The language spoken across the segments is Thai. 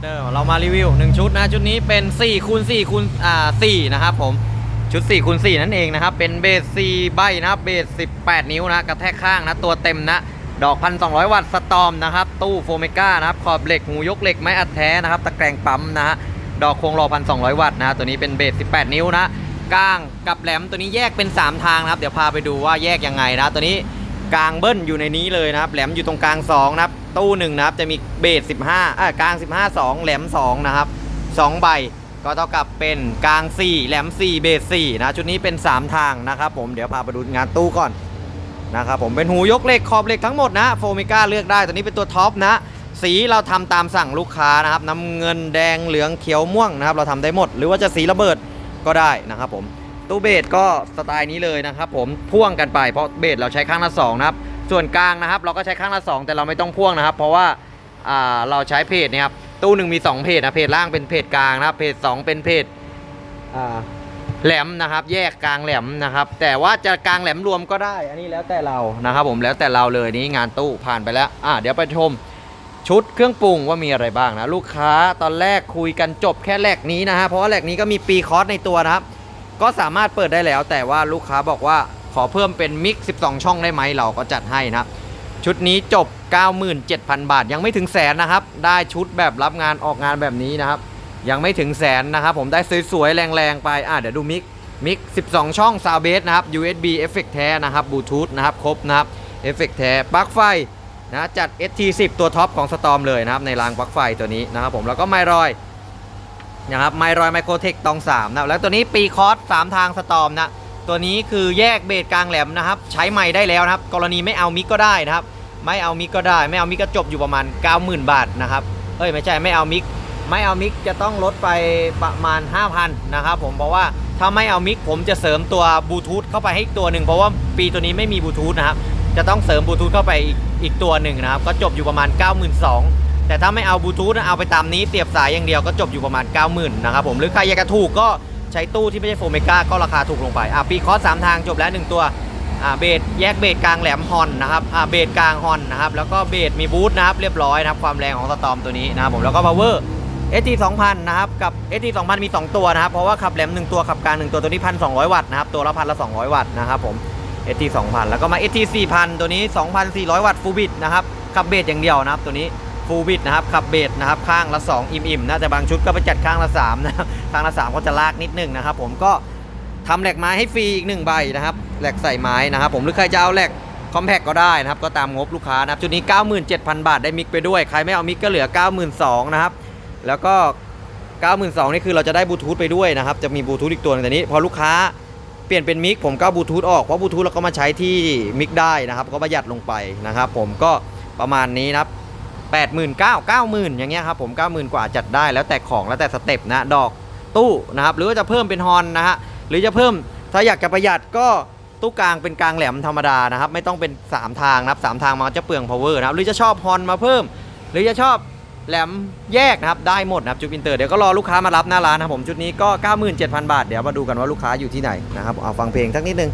เตอร์เรามารีวิว 1 ชุดนะ ชุดนี้เป็น4คูณ4คูณอ่า4นะครับผมชุด4คูณ4นั่นเองนะครับ เป็นเบส4ใบนะครับเบส18 นิ้วนะกระแทกข้างนะ ตัวเต็มนะ ดอก 1,200 วัตต์สตอมนะครับ ตู้โฟเมก้านะครับ ขอบเหล็กหูยกเหล็กไม้อัดแท้นะครับ ตะแกรงปั๊มนะฮะดอกโครงรอ 1,200 วัตต์นะตัวนี้เป็นเบส18 นิ้วนะก้างกับแหลมตัวนี้แยกเป็น 3 ทางนะครับ เดี๋ยวพาไปดูว่าแยกยังไงนะ ตัวนี้กลางเบิ้ลอยู่ในนี้เลยนะครับ แหลมอยู่ตรงกลาง2นะครับ ตู้หนึ่งนะครับ จะมีเบส15อ่ากลาง 15 2 แหลม 2 นะครับ 2 ใบก็เท่ากับเป็นกลาง 4 แหลม 4 เบส4นะชุดนี้เป็น 3 ทางนะครับผมเดี๋ยวพาไปดูงานตู้ก่อนนะครับผมเป็นหูยกเหล็กขอบเหล็กทั้งหมดนะโฟมิก้าเลือกได้ตัวนี้เป็นตัวท็อปนะ สีเราทำตามสั่งลูกค้านะครับน้ำเงินแดงเหลืองเขียวม่วงนะครับ เราทำได้หมด หรือว่าจะสีระเบิดก็ได้นะครับผมตู้เบสก็สไตล์นี้เลยนะครับผมพ่วงกันไปเพราะเบสเราใช้ข้างละสองนะครับ ส่วนกลางนะครับ เราก็ใช้ข้างละสองแต่เราไม่ต้องพ่วงนะครับ เพราะว่าเราใช้เพจเนะครับตู้หนึ่งมีสองเพจนะเพจล่างเป็นเพจกลางนะครับเพจสองเป็นเพจแหลมนะครับ แยกกลางแหลมนะครับ แต่ว่าจะกลางแหลมรวมก็ได้ อันนี้แล้วแต่เรานะครับ ผมแล้วแต่เราเลยนี่งานตู้ผ่านไปแล้วอะเดี๋ยวไปชมชุดเครื่องปรุงว่ามีอะไรบ้างนะลูกค้าตอนแรกคุยกันจบแค่แหลกนี้นะฮะเพราะว่าแหลกนี้ก็มีปีคอร์สในตัวนะครับ ก็สามารถเปิดได้แล้ว แต่ว่าลูกค้าบอกว่า อเพิ่มเป็นมิก 12 ช่องได้ไหมเราก็จัดให้นะครับชุดนี้จบ 97,000 บาท ยังไม่ถึงแสนนะครับ ได้ชุดแบบรับงานออกงานแบบนี้นะครับ ยังไม่ถึงแสนนะครับ ผมได้สวยๆ แรงๆ ไปอะเดี๋ยวดูมิกมิก 12 ช่องซาวเบสนะครับ USB เอฟเฟกแท้นะครับบลูทูธนะครับ ครบนะครับเอฟเฟกแท้ปลั๊กไฟนะจัด ST10 ตัวท็อปของสตอมเลยนะครับ ในรางปลั๊กไฟตัวนี้นะครับผมแล้วก็ไมรอยนะครับไมรอยไมโครเทคตอง3นะแล้วตัวนี้ปีคอร์ส3ทางสตอมนะ ตัวนี้คือแยกเบสกลางแหลมนะครับ ใช้ไม้ได้แล้วนะครับ กรณีไม่เอามิกก็ได้นะครับ ไม่เอามิกก็ได้ ไม่เอามิกก็จบอยู่ประมาณ 90,000 บาทนะครับเอ้ยไม่ใช่ไม่เอามิกไม่เอามิกจะต้องลดไปประมาณ 5,000นะครับผมเพราะว่าถ้าไม่เอามิกผมจะเสริมตัวบลูทูธเข้าไปให้อีกตัวหนึ่งเพราะว่าปีตัวนี้ไม่มีบลูทูธนะครับจะต้องเสริมบลูทูธเข้าไปอีกอีกตัวหนึ่งนะครับก็จบอยู่ประมาณ 92,000แต่ถ้าไม่เอาบลูทูธเอาไปตามนี้เสียบสายอย่างเดียวก็จบอยู่ประมาณ 90,000นะครับผมหรือใครอยากจะถูกก็ ใช้ตู้ที่ไม่ใช่โฟเมกาก็ราคาถูกลงไปอะปีคอร์สสามทางจบแล้วหนึ่งตัวอ่าเบสแยกเบสกลางแหลมฮอนนะครับอ่าเบสกลางฮอนนะครับแล้วก็เบสมีบูทนะครับเรียบร้อยนะครับความแรงของสตอมตัวนี้นะครับผมแล้วก็พาวเวอร์ ST 2000นนะครับกับ ST 2000มี 2 ตัวนะครับเพราะว่าขับแหลม1ตัวขับกลาง1ตัวตัวนี้1,200วัตต์นะครับตัวละพันละ200 วัตต์นะครับผม ST 2000แล้วก็มา ST 4000ตัวนี้ 2,400 วัตต์ฟูลบิตนะครับขับเบสอย่างเดียวนะครับตัวนี้ ฟูบิตนะครับขับเบสนะครับข้างละ 2 อิ่มๆนะแต่บางชุดก็ไปจัดข้างละ3นะข้างละ 3 ก็จะลากนิดนึงนะครับผมก็ทำแหลกไม้ให้ฟรีอีกหนึ่งใบนะครับแหลกใส่ไม้นะครับผมหรือใครจะเอาแหลกคอมแพคก็ได้นะครับก็ตามงบลูกค้านะครับชุดนี้ 97,000 บาทได้มิกไปด้วย ใครไม่เอามิกก็เหลือ 92,000นะครับแล้วก็ 92,000นี่คือเราจะได้บลูทูธไปด้วยนะครับจะมีบลูทูธอีกตัวหนึงแต่นี้พอลูกค้าเปลี่ยนเป็นมิกผมก็บลูทูธออกเพราะบลูทูธเราก็มาใช้ที่มิกได้นะครับก็ประหยัดลงไปนะครับผมก็ประมาณนี้นะครับ 89,000 90,000 อย่างเงี้ยครับผม 90,000 กว่าจัดได้แล้วแต่ของแล้วแต่สเต็ปนะ ดอกตู้นะครับ หรือว่าจะเพิ่มเป็นฮอนนะฮะ หรือจะเพิ่มถ้าอยากจะประหยัดก็ตู้กลางเป็นกลางแหลมธรรมดานะครับ ไม่ต้องเป็น 3 ทางนะครับ3ทางมันจะเปลือง power นะครับ หรือจะชอบฮอนมาเพิ่ม หรือจะชอบแหลมแยกนะครับได้หมดนะครับจุดอินเตอร์เดี๋ยวก็รอลูกค้ามารับหน้าร้านนะครับผมชุดนี้ก็ 97,000 บาท เดี๋ยวมาดูกันว่าลูกค้าอยู่ที่ไหนนะครับเอาฟังเพลงสักนิดนึง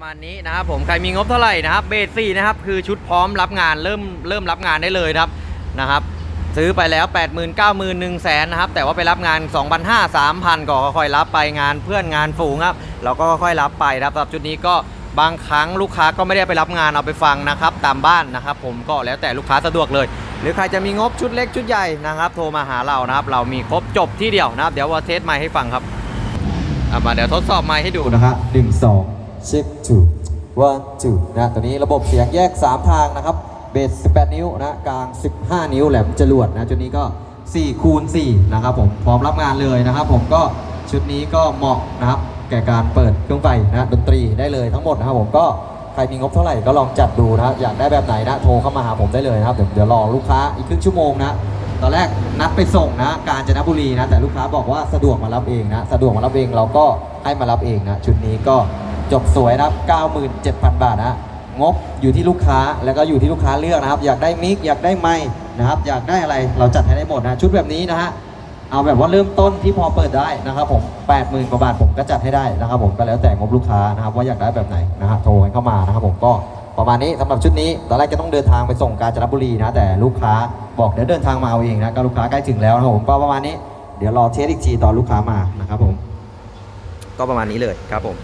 ประมาณนี้นะครับผมใครมีงบเท่าไหร่นะครับเบสสี่นะครับคือชุดพร้อมรับงานเริ่มเริ่มรับงานได้เลยครับนะครับ ซื้อไปแล้ว 8 0 0 0 0 9 0 0 0 0 1แสนนะครับแต่ว่าไปรับงาน 2,500 3,000 ก็ค่อยๆรับไปงานเพื่อนงานฝูงครับเราก็ค่อยๆรับไปครับสำหรับชุดนี้ก็บางครั้งลูกค้าก็ไม่ได้ไปรับงานเอาไปฟังนะครับตามบ้านนะครับ ผมก็แล้วแต่ลูกค้าสะดวกเลย หรือใครจะมีงบชุดเล็กชุดใหญ่นะครับโทรมาหาเรานะครับ เรามีครบจบที่เดียวนะครับ เดี๋ยวว่าเทสไมค์ให้ฟังครับอะมาเดี๋ยวทดสอบไมค์ให้ดูดูนะฮะหนึ่งสอง เช็ค two one two นะตัวนี้ระบบเสียงแยก 3 ทางนะครับเบส 18 นิ้วนะกลาง 15 นิ้วแหลมจรวดนะชุดนี้ก็ 4 คูณ 4 นะครับผมพร้อมรับงานเลยนะครับผมก็ชุดนี้ก็เหมาะนะครับแก่การเปิดเครื่องไฟนะดนตรีได้เลยทั้งหมดนะครับผมก็ใครมีงบเท่าไหร่ก็ลองจัดดูนะอยากได้แบบไหนนะโทรเข้ามาหาผมได้เลยนะครับเดี๋ยวเดี๋ยวรอลูกค้าอีกครึ่งชั่วโมงนะตอนแรกนัดไปส่งนะกาญจนบุรีนะแต่ลูกค้าบอกว่าสะดวกมารับเองนะสะดวกมารับเองเราก็ให้มารับเองนะชุดนี้ก็ จบสวยนะครับ 97,000 บาทนะงบอยู่ที่ลูกค้าแล้วก็อยู่ที่ลูกค้าเลือกนะครับ อยากได้มิกอยากได้ไม้นะครับ อยากได้อะไรเราจัดให้ได้หมดนะชุดแบบนี้นะฮะเอาแบบว่าเริ่มต้นที่พอเปิดได้นะครับผม80,000กว่าบาทผมก็จัดให้ได้นะครับผมก็แล้วแต่งบลูกค้านะครับ ว่าอยากได้แบบไหนนะฮะโทรกันเข้ามานะครับผมก็ประมาณนี้สำหรับชุดนี้ตอนแรกจะต้องเดินทางไปส่งกาญจนบุรีนะแต่ลูกค้าบอกเดี๋ยวเดินทางมาเอาเองนะก็ลูกค้าใกล้ถึงแล้วนะครับผมก็ประมาณนี้เดี๋ยวรอเทสอีกทีตอนลูกค้ามานะครับผมก็ประมาณนี้เลยครับผม